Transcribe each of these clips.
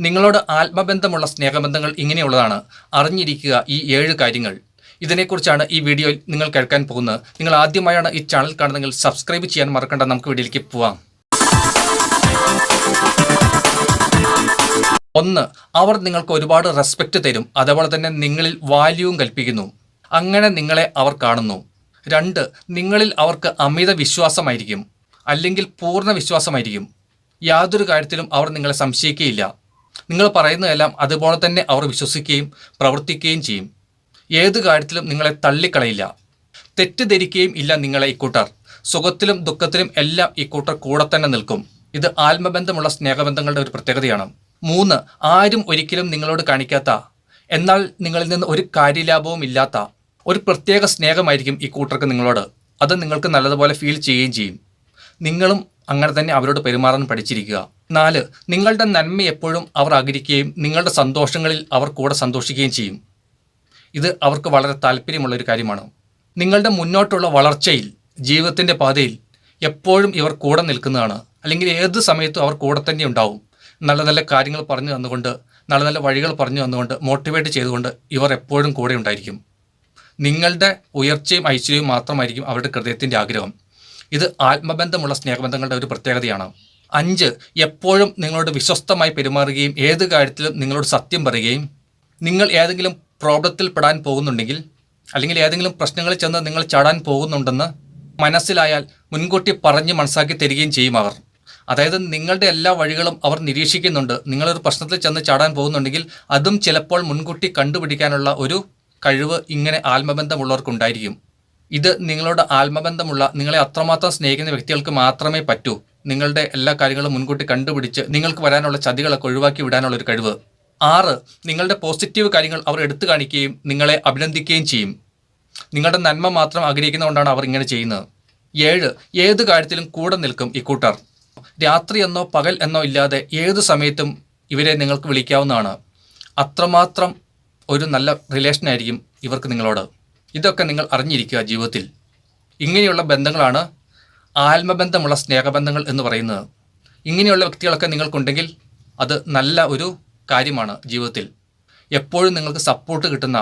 നിങ്ങളോട് ആത്മബന്ധമുള്ള സ്നേഹബന്ധങ്ങൾ ഇങ്ങനെയുള്ളതാണ്. അറിഞ്ഞിരിക്കുക ഈ ഏഴ് കാര്യങ്ങൾ. ഇതിനെക്കുറിച്ചാണ് ഈ വീഡിയോയിൽ നിങ്ങൾ കേൾക്കാൻ പോകുന്നത്. നിങ്ങൾ ആദ്യമായാണ് ഈ ചാനൽ കാണുന്നതെങ്കിൽ സബ്സ്ക്രൈബ് ചെയ്യാൻ മറക്കണ്ട. നമുക്ക് വീഡിയോയിലേക്ക് പോവാം. ഒന്ന് അവർ നിങ്ങൾക്ക് ഒരുപാട് റെസ്പെക്റ്റ് തരും. അതേപോലെ തന്നെ നിങ്ങളിൽ വാല്യൂവും കൽപ്പിക്കുന്നു. അങ്ങനെ നിങ്ങളെ അവർ കാണുന്നു. രണ്ട് നിങ്ങളിൽ അവർക്ക് അമിത വിശ്വാസമായിരിക്കും. അല്ലെങ്കിൽ പൂർണ വിശ്വാസമായിരിക്കും. യാതൊരു കാര്യത്തിലും അവർ നിങ്ങളെ സംശയിക്കുകയില്ല. നിങ്ങൾ പറയുന്നതെല്ലാം അതുപോലെ തന്നെ അവർ വിശ്വസിക്കുകയും പ്രവർത്തിക്കുകയും ചെയ്യും. ഏത് കാര്യത്തിലും നിങ്ങളെ തള്ളിക്കളയില്ല. തെറ്റിദ്ധരിക്കുകയും ഇല്ല നിങ്ങളെ ഇക്കൂട്ടർ സുഖത്തിലും ദുഃഖത്തിലും എല്ലാം ഇക്കൂട്ടർ കൂടെ തന്നെ നിൽക്കും. ഇത് ആത്മബന്ധമുള്ള സ്നേഹബന്ധങ്ങളുടെ ഒരു പ്രത്യേകതയാണ്. മൂന്ന് ആരും ഒരിക്കലും നിങ്ങളോട് കാണിക്കാത്ത. എന്നാൽ നിങ്ങളിൽ നിന്ന് ഒരു കാര്യലാഭവും ഇല്ലാത്ത. ഒരു പ്രത്യേക സ്നേഹമായിരിക്കും ഈ കൂട്ടർക്ക് നിങ്ങളോട്. അത് നിങ്ങൾക്ക് നല്ലതുപോലെ ഫീൽ ചെയ്യുകയും ചെയ്യും. നിങ്ങളും അങ്ങനെ തന്നെ അവരോട് പെരുമാറാൻ പഠിച്ചിരിക്കുക. നാല് നിങ്ങളുടെ നന്മ എപ്പോഴും അവർ ആഗ്രഹിക്കുകയും നിങ്ങളുടെ സന്തോഷങ്ങളിൽ അവർ കൂടെ സന്തോഷിക്കുകയും ചെയ്യും. ഇത് അവർക്ക് വളരെ താല്പര്യമുള്ള ഒരു കാര്യമാണ്. നിങ്ങളുടെ മുന്നോട്ടുള്ള വളർച്ചയിൽ ജീവിതത്തിന്റെ പാതയിൽ എപ്പോഴും ഇവർ കൂടെ നിൽക്കുന്നതാണ്. അല്ലെങ്കിൽ ഏത് സമയത്തും അവർ കൂടെ തന്നെ ഉണ്ടാവും. നല്ല നല്ല കാര്യങ്ങൾ പറഞ്ഞു തന്നുകൊണ്ട് നല്ല നല്ല വഴികൾ പറഞ്ഞു തന്നുകൊണ്ട് മോട്ടിവേറ്റ് ചെയ്തുകൊണ്ട് ഇവർ എപ്പോഴും കൂടെ ഉണ്ടായിരിക്കും. നിങ്ങളുടെ ഉയർച്ചയും ഐശ്വര്യവും മാത്രമായിരിക്കും അവരുടെ ഹൃദയത്തിന്റെ ആഗ്രഹം. ഇത് ആത്മബന്ധമുള്ള സ്നേഹബന്ധങ്ങളുടെ ഒരു പ്രത്യേകതയാണ്. അഞ്ച് എപ്പോഴും നിങ്ങളോട് വിശ്വസ്തമായി പെരുമാറുകയും ഏത് കാര്യത്തിലും നിങ്ങളോട് സത്യം പറയുകയും നിങ്ങൾ ഏതെങ്കിലും പ്രോബ്ലത്തിൽ പെടാൻ പോകുന്നുണ്ടെങ്കിൽ അല്ലെങ്കിൽ ഏതെങ്കിലും പ്രശ്നങ്ങളിൽ ചെന്ന് നിങ്ങൾ ചാടാൻ പോകുന്നുണ്ടെന്ന് മനസ്സിലായാൽ മുൻകൂട്ടി പറഞ്ഞ് മനസ്സാക്കി തരികയും ചെയ്യും അവർ. അതായത് നിങ്ങളുടെ എല്ലാ വഴികളും അവർ നിരീക്ഷിക്കുന്നുണ്ട്. നിങ്ങളൊരു പ്രശ്നത്തിൽ ചെന്ന് ചാടാൻ പോകുന്നുണ്ടെങ്കിൽ അതും ചിലപ്പോൾ മുൻകൂട്ടി കണ്ടുപിടിക്കാനുള്ള ഒരു കഴിവ് ഇങ്ങനെ ആത്മബന്ധമുള്ളവർക്കുണ്ടായിരിക്കും. ഇത് നിങ്ങളുടെ ആത്മബന്ധമുള്ള നിങ്ങളെ അത്രമാത്രം സ്നേഹിക്കുന്ന വ്യക്തികൾക്ക് മാത്രമേ പറ്റൂ. നിങ്ങളുടെ എല്ലാ കാര്യങ്ങളും മുൻകൂട്ടി കണ്ടുപിടിച്ച് നിങ്ങൾക്ക് വരാനുള്ള ചതികളൊക്കെ ഒഴിവാക്കി വിടാനുള്ള ഒരു കഴിവ്. ആറ് നിങ്ങളുടെ പോസിറ്റീവ് കാര്യങ്ങൾ അവർ എടുത്തു കാണിക്കുകയും നിങ്ങളെ അഭിനന്ദിക്കുകയും ചെയ്യും. നിങ്ങളുടെ നന്മ മാത്രം ആഗ്രഹിക്കുന്നതുകൊണ്ടാണ് അവർ ഇങ്ങനെ ചെയ്യുന്നത്. ഏഴ് ഏത് കാര്യത്തിലും കൂടെ നിൽക്കും ഇക്കൂട്ടർ രാത്രി എന്നോ പകൽ എന്നോ ഇല്ലാതെ ഏത് സമയത്തും ഇവരെ നിങ്ങൾക്ക് വിളിക്കാവുന്നതാണ്. അത്രമാത്രം ഒരു നല്ല റിലേഷനായിരിക്കും ഇവർക്ക് നിങ്ങളോട്. ഇതൊക്കെ നിങ്ങൾ അറിഞ്ഞിരിക്കുക ജീവിതത്തിൽ. ഇങ്ങനെയുള്ള ബന്ധങ്ങളാണ് ആത്മബന്ധമുള്ള സ്നേഹബന്ധങ്ങൾ എന്ന് പറയുന്നത്. ഇങ്ങനെയുള്ള വ്യക്തികളൊക്കെ നിങ്ങൾക്കുണ്ടെങ്കിൽ അത് നല്ല ഒരു കാര്യമാണ് ജീവിതത്തിൽ. എപ്പോഴും നിങ്ങൾക്ക് സപ്പോർട്ട് കിട്ടുന്ന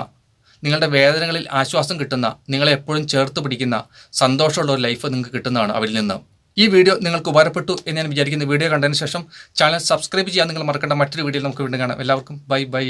നിങ്ങളുടെ വേദനകളിൽ ആശ്വാസം കിട്ടുന്ന നിങ്ങളെ എപ്പോഴും ചേർത്ത് പിടിക്കുന്ന സന്തോഷമുള്ള ഒരു ലൈഫ് നിങ്ങൾക്ക് കിട്ടുന്നതാണ് അവരിൽ നിന്ന്. ഈ വീഡിയോ നിങ്ങൾക്ക് ഉപകാരപ്പെട്ടു എന്ന് ഞാൻ വിചാരിക്കുന്ന. വീഡിയോ കണ്ടതിന് ശേഷം ചാനൽ സബ്സ്ക്രൈബ് ചെയ്യാൻ നിങ്ങൾ മറക്കേണ്ട. മറ്റൊരു വീഡിയോയിൽ നമുക്ക് വീണ്ടും കാണാം. എല്ലാവർക്കും ബൈ ബൈ